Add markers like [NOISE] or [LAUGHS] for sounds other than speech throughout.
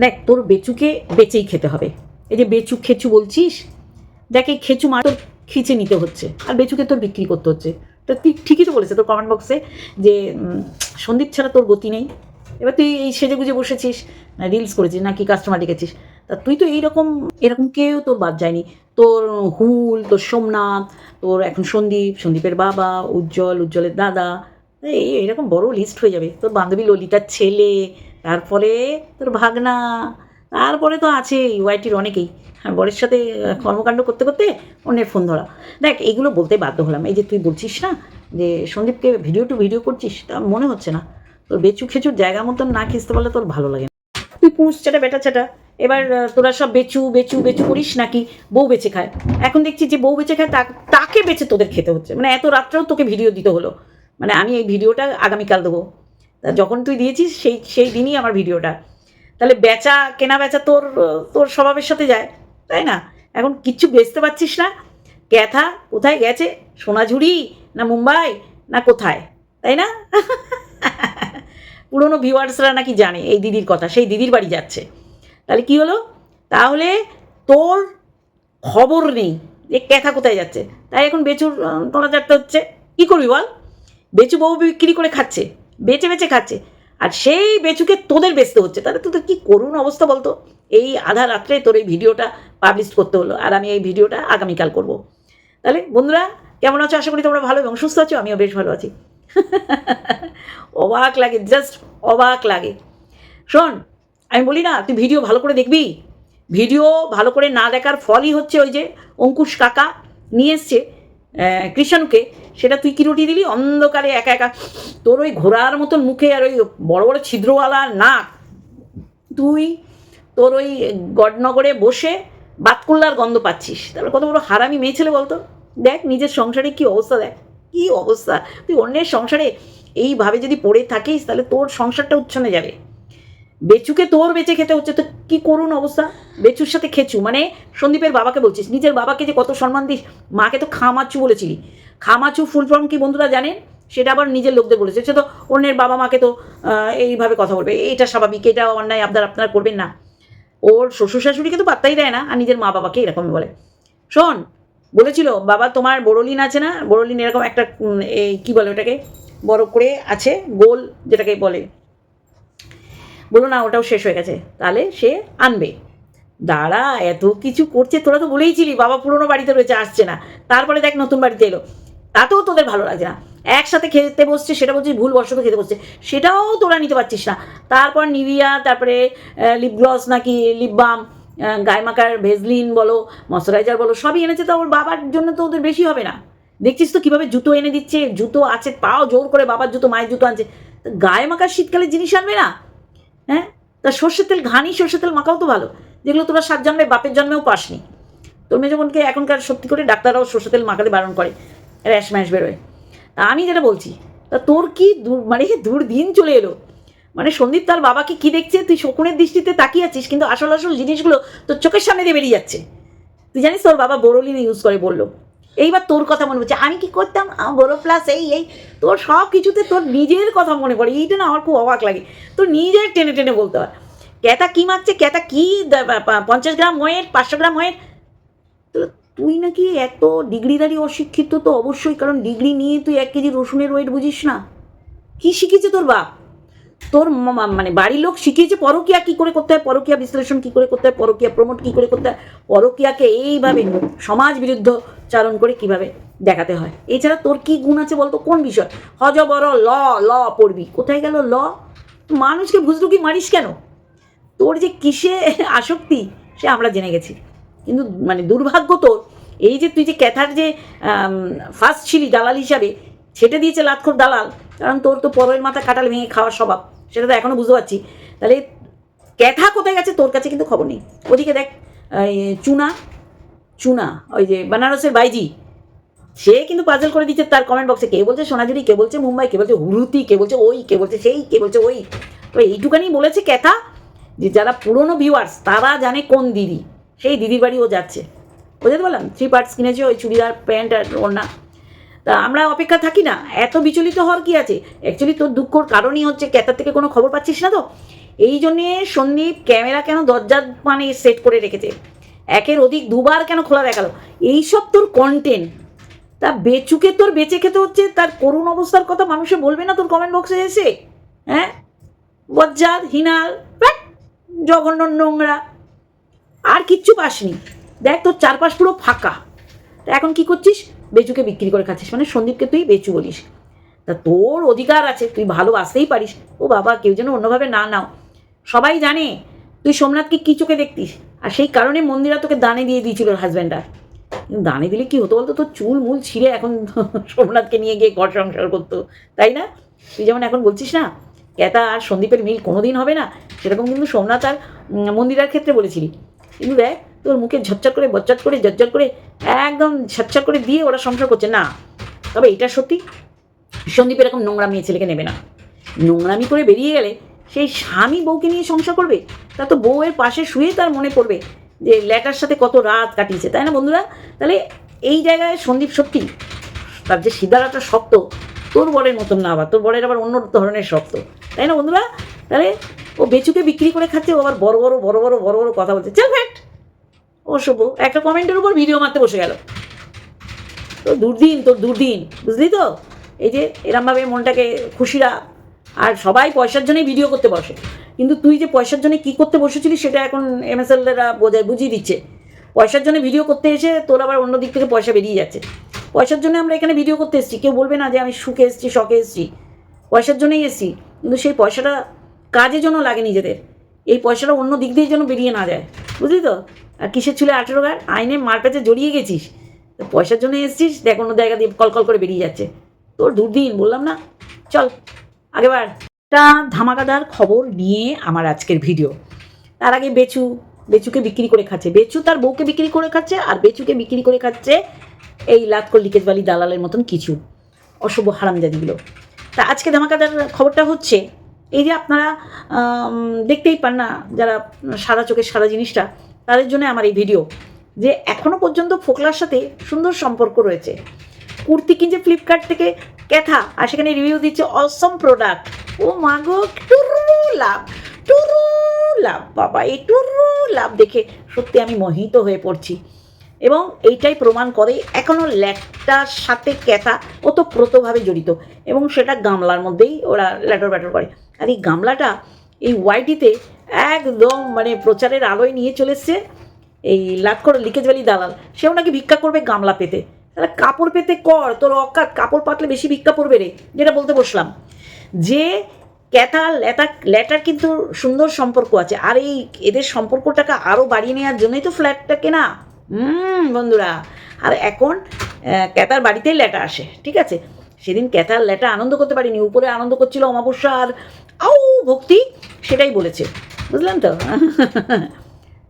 দেখ, তোর বেচুকে বেচেই খেতে হবে। এই যে বেচু খেচু বলছিস, দেখ, এই খেচু মা তোর খিচে নিতে হচ্ছে, আর বেচুকে তোর বিক্রি করতে হচ্ছে। তো তুই ঠিকই তো বলেছে তোর কমেন্ট বক্সে যে সন্দীপ ছাড়া তোর গতি নেই। এবার তুই এই সেজে গুজে বসেছিস, না রিলস করেছিস নাকি কাস্টমার ডেকেছিস। তা তুই তো এইরকম, এরকম কেউ তোর বাদ যায়নি। তোর হুল, তোর সোমনাথ, তোর এখন সন্দীপ, সন্দীপের বাবা, উজ্জ্বল, উজ্জ্বলের দাদা, এই এরকম বড় লিস্ট হয়ে যাবে। তোর বান্ধবী ললিতার ছেলে তারপরে তোর ভাগনা, তারপরে তো আছেই ওয়াইটির অনেকেই। আর বরের সাথে কর্মকাণ্ড করতে করতে অন্যের ফোন ধরা। দেখ, এগুলো বলতে বাধ্য হলাম। এই যে তুই বলছিস না যে সন্দীপকে ভিডিও টু ভিডিও করছিস, তা মনে হচ্ছে না। তোর বেচু খেচুর জায়গা মতন না খিস্তে পারলে তোর ভালো লাগে না। তুই পুরুষ চাটা বেটা চাটা এবার তোরা সব বেচু বেচু বেচু করিস নাকি? বউ বেঁচে খায়। এখন দেখছি যে বউ বেঁচে খায় তাকে বেচে তোদের খেতে হচ্ছে। মানে এত রাত্রেও তোকে ভিডিও দিতে হলো। মানে আমি এই ভিডিওটা আগামীকাল দেবো। যখন তুই দিয়েছিস, সেই সেই দিনই আমার ভিডিওটা। তাহলে বেচা, কেনা বেচা তোর তোর স্বভাবের সাথে যায়, তাই না? এখন কিচ্ছু বেচতে পারছিস না। ক্যাথা কোথায় গেছে? সোনাঝুরি না মুম্বাই না কোথায়? তাই না? [LAUGHS] পুরনো ভিউয়ার্সরা নাকি জানে এই দিদির কথা, সেই দিদির বাড়ি যাচ্ছে। তাহলে কি হলো? তাহলে তোর খবর নেই যে ক্যাথা কোথায় যাচ্ছে। তাই এখন বেচুর তোলা চারতে হচ্ছে, কী করবি বল? বেচু বউ বিক্রি করে খাচ্ছে। বেচে বেচে খাচ্ছে। আর সেই বেচুকে তোদের বেচতে হচ্ছে। তাহলে তোদের কি করুণ অবস্থা বলতো? এই আধা রাত্রে তোর এই ভিডিওটা পাবলিশ করতে হলো। আর আমি এই ভিডিওটা আগামীকাল করব। তাহলে বন্ধুরা, কেমন আছো? আশা করি তোমরা ভালো এবং সুস্থ আছো। আমিও বেশ ভালো আছি। অবাক লাগে জাস্ট অবাক লাগে। শোন, আমি বলি না, তুই ভিডিও ভালো করে দেখবি? ভিডিও ভালো করে না দেখার ফলই হচ্ছে ওই যে অঙ্কুশ কাকা নিয়ে এসছে কৃষাণুকে সেটা তুই কি রুটি দিলি? অন্ধকারে একা একা তোর ওই ঘোড়ার মতন মুখে আর ওই বড় বড় ছিদ্রওয়ালা নাক। তুই তোর ওই গডনগরে বসে বাতকুল্লার গন্ধ পাচ্ছিস। তাহলে কত বড় হারামি মেয়ে ছেলে বলতো? দেখ, নিজের সংসারে কি অবস্থা দেখ, কি অবস্থা। তুই অন্যের সংসারে এইভাবে যদি পড়ে থাকিস, তাহলে তোর সংসারটা উচ্ছনে যাবে। বেচুকে তোর বেঁচে খেতে হচ্ছে, তো কি করুন অবস্থা? বেচুর সাথে খেচু মানে সন্দীপের বাবাকে বলছিস। নিজের বাবাকে যে কত সম্মান দিস, মাকে তো খামাচু বলেছিলি। খামাচু, ফুল ফর্ম কি বন্ধুরা জানেন? সেটা আবার নিজের লোকদের বলেছে। সে তো অন্যের বাবা মাকে তো এইভাবে কথা বলবে। এটা স্বাভাবিক, এটা অন্যায় আপনার আপনারা করবেন না। ওর শ্বশুর শাশুড়িকে তো পাত্তাই দেয় না, আর নিজের মা বাবাকে এরকমই বলে। শোন, বলেছিল, বাবা, তোমার বড়লিন আছে না? বড়লিন এরকম একটা এই কী বলে ওটাকে? বড় করে আছে, গোল যেটাকে বলে। বলো না, ওটাও শেষ হয়ে গেছে। তাহলে সে আনবে। দাঁড়া, এত কিছু করছে, তোরা তো বলেইছিলি, বাবা পুরনো বাড়িতে রয়েছে, আসছে না। তারপরে দেখ নতুন বাড়িতে এলো। তাতেও তোদের ভালো লাগছে না। একসাথে খেতে বসছে, সেটা বলছিস ভুল বর্ষত খেতে বসছে। সেটাও তোরা নিতে পারছিস না। তারপর নিভিয়া, তারপরে লিপ গ্লস নাকি লিপ বাম গায়ে মাখার ভেজলিন বলো ময়শ্চারাইজার বলো, সবই এনেছে তো ওর বাবার জন্য তো ওদের বেশি হবে না। দেখছিস তো কীভাবে জুতো এনে দিচ্ছে, জুতো আছে, পাও জোর করে বাবার জুতো, মায়ের জুতো আনছে। গায়ে মাখার শীতকালে জিনিস আনবে না? হ্যাঁ? তা সর্ষের তেল ঘানি, সর্ষের তেল মাখাও তো ভালো। যেগুলো তোরা সাত জন্মে, বাপের জন্মেও পাসনি। তোর মেয়ে বোনকে এখনকার সত্যি করে ডাক্তাররাও সর্ষের তেল মাখাতে বারণ করে। র্যাশ ম্যাশ বেরোয়। আমি যেটা বলছি, তা তোর কি মানে দূর দিন চলে এলো? মানে সন্দীপ তার বাবাকে কি দেখছে? তুই শকুনের দৃষ্টিতে তাকিয়ে আছিস, কিন্তু আসল আসল জিনিসগুলো তোর চোখের সামনে দিয়ে বেরিয়ে যাচ্ছে। তুই জানিস তোর বাবা বোরোলিন ইউজ করে বলল। এইবার তোর কথা মনে পড়ছে, আমি কি করতাম? বড়ো প্লাস এই এই। তোর সব কিছুতে তোর নিজের কথা মনে পড়ে, এইটা না আমার খুব অবাক লাগে। তোর নিজের টেনে টেনে বলতে হয়। ক্যাতা কী মারছে ক্যাতা কী পঞ্চাশ গ্রাম ওয়েট পাঁচশো গ্রাম তো তুই নাকি এত ডিগ্রিধারী অশিক্ষিত তো অবশ্যই, কারণ ডিগ্রি নিয়ে তুই এক কেজি রসুনের ওয়েট বুঝিস না। কি শিখেছে তোর বাপ? তোর মানে বাড়ির লোক শিখিয়েছে পরকিয়া কি করে করতে হয়, পরকিয়া বিশ্লেষণ কি করে করতে হয়, পরকিয়া প্রমোট কি করে করতে হয়, পরকিয়াকে এইভাবে সমাজ বিরুদ্ধ চারণ করে কীভাবে দেখাতে হয়? এছাড়া তোর কি গুণ আছে বলতো? কোন বিষয়? হজ বড় ল ল পড়বি। কোথায় গেল ল? মানুষকে বুঝলুকি মারিস কেন? তোর যে কিসে আসক্তি, সে আমরা জেনে গেছি। কিন্তু মানে দুর্ভাগ্য তোর এই যে তুই যে ক্যাথার যে ফার্স্ট ছিলি দালাল হিসাবে, সেটা দিয়েছে লাতখোর দালাল, কারণ তোর তো পরের মাথা কাটাল ভেঙে খাওয়ার স্বভাব, সেটা তো এখনও বুঝতে পারছি। তাহলে ক্যাথা কোথায় গেছে তোর কাছে কিন্তু খবর নেই। ওদিকে দেখ চুনা চুনা, ওই যে বেনারসের বাইজি, সে কিন্তু পাজল করে দিচ্ছে তার কমেন্ট বক্সে কে বলছে সোনাঝুরি, কে বলছে মুম্বাই, কে বলছে হুরুতি, কে বলছে ওই, কে বলছে সেই, কে বলছে ওই। তো এইটুখানি বলেছে ক্যাথা যে যারা পুরনো ভিউয়ার্স তারা জানে কোন দিদি। সেই দিদির বাড়ি ও যাচ্ছে। বোঝাতে বললাম থ্রি পার্টস কিনেছে, ওই চুড়িদার, প্যান্ট আর ওড়না। তা আমরা অপেক্ষা থাকি না, এত বিচলিত হওয়ার কি আছে? অ্যাকচুয়ালি তোর দুঃখর কারণই হচ্ছে ক্যাতার থেকে কোনো খবর পাচ্ছিস না তো? এই জন্যে সন্দীপ ক্যামেরা কেন দরজার মানে সেট করে রেখেছে? একের অধিক দুবার কেন খোলা দেখাল? এইসব তোর কন্টেন্ট তা বেচুকে তোর বেঁচে খেতে হচ্ছে, তার করুণ অবস্থার কথা মানুষে বলবে না তোর কমেন্ট বক্সে এসে? হ্যাঁ? বজ্জাত, হিনাল জঘন্য নোংরা। আর কিচ্ছু পাসনি। দেখ, তোর চারপাশ পুরো ফাঁকা। তা এখন কি করছিস? বেচুকে বিক্রি করে খাচ্ছিস। মানে সন্দীপকে তুই বেচু বলিস। তা তোর অধিকার আছে, তুই ভালোবাসতেই পারিস। ও বাবা, কেউ যেন অন্যভাবে না নাও। সবাই জানে, তুই সোমনাথকে কি চোখে দেখতিস? আর সেই কারণে মন্দিরা তোকে দানে দিয়ে দিয়েছিল কিন্তু দানে দিলে কি হতো বলতো? তোর চুল মূল ছিঁড়ে এখন [LAUGHS] সোমনাথকে নিয়ে গিয়ে ঘর সংসার করতো। তাই না? তুই যেমন এখন বলছিস না ক্যাতা আর সন্দীপের মিল কোনোদিন হবে না। সেরকম কিন্তু সোমনাথ আর মন্দিরার ক্ষেত্রে বলেছিলি। কিন্তু দেখ, তোর মুখে ঝরঝর করে বজ্জাত করে, ঝরঝর করে, একদম ঝরঝর করে দিয়ে ওরা সংসার করছে। না, তবে এটা সত্যি, সন্দীপ এরকম নোংরা মেয়ে ছেলেকে নেবে না। নোংরামি করে বেরিয়ে গেলে সেই স্বামী বউকে নিয়ে সংসার করবে? তা তো বউয়ের পাশে শুয়ে তার মনে পড়বে যে ল্যাটার সাথে কত রাত কাটিয়েছে, তাই না বন্ধুরা? তাহলে এই জায়গায় সন্দীপ সত্যি, তার যে সিদ্ধারাটা শক্ত, তোর বরের মতন না আবার, তোর বরের আবার অন্য ধরনের শক্ত, তাই না বন্ধুরা? তাহলে ও বেচুকে বিক্রি করে খাচ্ছে, ও আবার বড় বড় বড় বড় বড় বড় কথা বলছে। চল ফ্যাক্ট ও শুভ, একটা কমেন্টের উপর ভিডিও মারতে বসে গেল। তো দুর্দিন তোর দুর্দিন, বুঝলি তো? এই যে এরমভাবে মনটাকে খুশিরা, আর সবাই পয়সার জন্যই ভিডিও করতে বসে। কিন্তু তুই যে পয়সার জন্য কী করতে বসেছিলি, সেটা এখন এমএসএলরা বোঝায়, বুঝিয়ে দিচ্ছে। পয়সার জন্য ভিডিও করতে এসে তোর আবার অন্য দিক থেকে পয়সা বেরিয়ে যাচ্ছে। পয়সার জন্য আমরা এখানে ভিডিও করতে এসেছি। কেউ বলবে না যে আমি সুখে এসেছি, শখে এসেছি। পয়সার জন্যই এসেছি। কিন্তু সেই পয়সাটা কাজের জন্য লাগে নিজেদের। এই পয়সাটা অন্য দিক দিয়ে যেন বেরিয়ে না যায়। বুঝলি তো? আর কিসের ছুলে আঠেরো গার আইনে মারপ্যাচে জড়িয়ে গেছিস। তো পয়সার জন্য এসেছিস, দেখ অন্য জায়গা দিয়ে কল কল করে বেরিয়ে যাচ্ছে। তোর দুর্দিন, বললাম না? চল আগেবার একটা ধামাকাদার খবর নিয়ে আমার আজকের ভিডিও। তার আগে বেচু, বেচুকে বিক্রি করে খাচ্ছে। বেচু তার বউকে বিক্রি করে খাচ্ছে আর বেচুকে বিক্রি করে খাচ্ছে এই লাতকর লিকেজবালি দালালের মতন কিছু অশুভ হারামজাদিগুলো। তা আজকে ধামাকাদার খবরটা হচ্ছে এই যে আপনারা দেখতেই পান না যারা সাদা চোখের সাদা জিনিসটা, তাদের জন্য আমার এই ভিডিও যে এখনও পর্যন্ত ফোকলার সাথে সুন্দর সম্পর্ক রয়েছে। কুর্তি কিনছে ফ্লিপকার্ট থেকে ক্যাথা, আর সেখানে রিভিউ দিচ্ছে অসম প্রোডাক্ট ও মাগো টুরু লাভ টুরু লাভ, বাবা, এই টুরু লাভ দেখে সত্যি আমি মোহিত হয়ে পড়ছি। এবং এইটাই প্রমাণ করে এখনও ল্যাটার সাথে ক্যাথা ওতপ্রোতভাবে জড়িত এবং সেটা গামলার মধ্যেই ওরা ল্যাটর ব্যাটর করে। আর এই গামলাটা এই ওয়াইটিতে একদম মানে প্রচারের আলোয় নিয়ে চলে এসছে। এই লিকেজ ভ্যালি দালাল সেও নাকি ভিক্ষা করবে গামলা পেতে। তাহলে কাপড় পেতে কর তোর অকাত কাপড় পাতলে বেশি ভিক্ষা পড়বে রে যেটা বলতে বসলাম। যে ক্যাথা ল্যাটা ল্যাটার কিন্তু সুন্দর সম্পর্ক আছে আর এই এদের সম্পর্কটাকে আরও বাড়িয়ে নেওয়ার জন্যই তো ফ্ল্যাটটা কেনা। হুম বন্ধুরা আর এখন আহ, ক্যাথার বাড়িতেই ল্যাটা আসে ঠিক আছে? সেদিন ক্যাথার ল্যাটা আনন্দ করতে পারিনি উপরে আনন্দ করছিল অমাবস্যা আর আউ, ভক্তি, সেটাই বলেছে। বুঝলেন তো?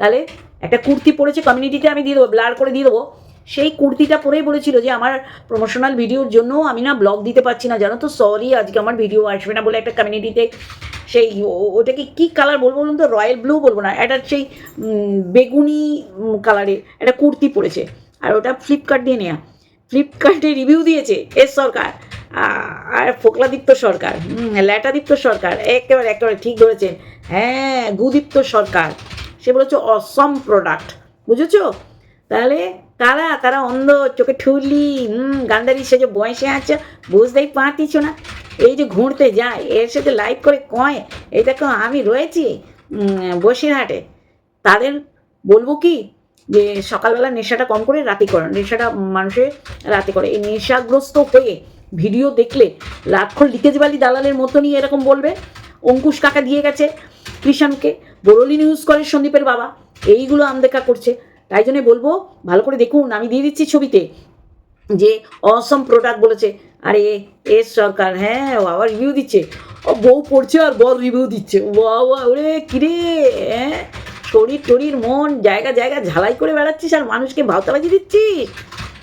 তাহলে একটা কুর্তি পরেছে কমিউনিটিতে আমি দিয়ে দেবো, ব্লার করে দিয়ে দেবো। সেই কুর্তিটা পরেই বলেছিল যে, আমার প্রমোশনাল ভিডিওর জন্য আমি না ব্লগ দিতে পারছি না, জানো তো? সরি আজকে আমার ভিডিও আসবে না বলে একটা কমিউনিটিতে সেই ওটাকে কী কালার বলব বলুন তো? রয়্যাল ব্লু বলব না, এটা সেই বেগুনি কালারের একটা কুর্তি পরেছে। আর ওটা ফ্লিপকার্ট দিয়ে নেওয়া ফ্লিপকার্টে রিভিউ দিয়েছে, এস সরকার। আর ফোকলাদীপ্ত সরকার হুম, ল্যাটাদীপ্ত সরকার একেবারে একেবারে ঠিক ধরেছেন। হ্যাঁ গুদীপ্ত সরকার সে বলেছে অসম প্রোডাক্ট বুঝেছ? তাহলে কারা তারা অন্ধ চোখে ঠুলি হুম গান্ধারি সে যে বয়সে আছে বুঝতেই পারতিস না। এই যে ঘুরতে যায় এর সাথে লাইভ করে কয় এই দেখো আমি রয়েছি বসিরহাটে। তাদের বলব কি যে সকালবেলা নেশাটা কম করে রাতে করো নেশাটা মানুষের রাতে করে। এই নেশাগ্রস্ত হয়ে ভিডিও দেখলে লাক্ষর লিকেজবালি দালালের মতনই এরকম বলবে। অঙ্কুশ কাকা দিয়ে গেছে কৃষাণকে। বোরলিন ইউজ করে সন্দীপের বাবা। এইগুলো আমদেখা করছে। তাই জন্য বলব, ভালো করে দেখুন, আমি দিয়ে দিচ্ছি ছবিতে যে অসম প্রোডাক্ট বলেছে। আরে এস সরকার হ্যাঁ ও আবার রিভিউ দিচ্ছে। ও বউ পড়ছে আর বর রিভিউ দিচ্ছে। বাবা ওরে, কিরে হ্যাঁ? শরীর টরির মন, জায়গা জায়গা ঝালাই করে বেড়াচ্ছিস আর মানুষকে ভাওতাবাজি দিচ্ছিস?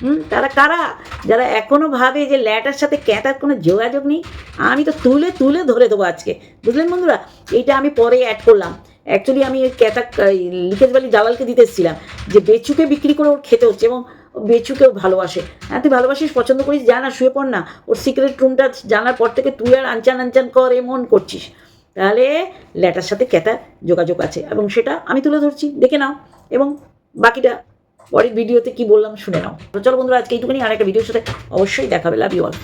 হুম, তারা কারা? যারা এখনও ভাবে যে ল্যাটার সাথে ক্যাটার কোনো যোগাযোগ নেই, আমি তো তুলে তুলে ধরে দেবো আজকে। বুঝলেন বন্ধুরা? এইটা আমি পরে অ্যাড করলাম। অ্যাকচুয়ালি আমি ক্যাটা লিকেজ বালি দালালকে দিতে এসেছিলাম যে বেচুকে বিক্রি করে ওর খেতে হচ্ছে এবং বেচুকেও ভালোবাসে। হ্যাঁ তুই ভালোবাসিস, পছন্দ করিস, জানা শুয়ে পড় না। ওর সিক্রেট রুমটা জানার পর থেকে তুই আর আনচান আনচান কর এমন করছিস। তাহলে ল্যাটার সাথে ক্যাটা যোগাযোগ আছে এবং সেটা আমি তুলে ধরছি। দেখে নাও। এবং বাকিটা পরের ভিডিওতে কি বললাম শুনে নাও। চলো বন্ধুরা, আজকে এইটুকুনি। আর একটা ভিডিওর সাথে অবশ্যই দেখাবে লাভ ইউ অল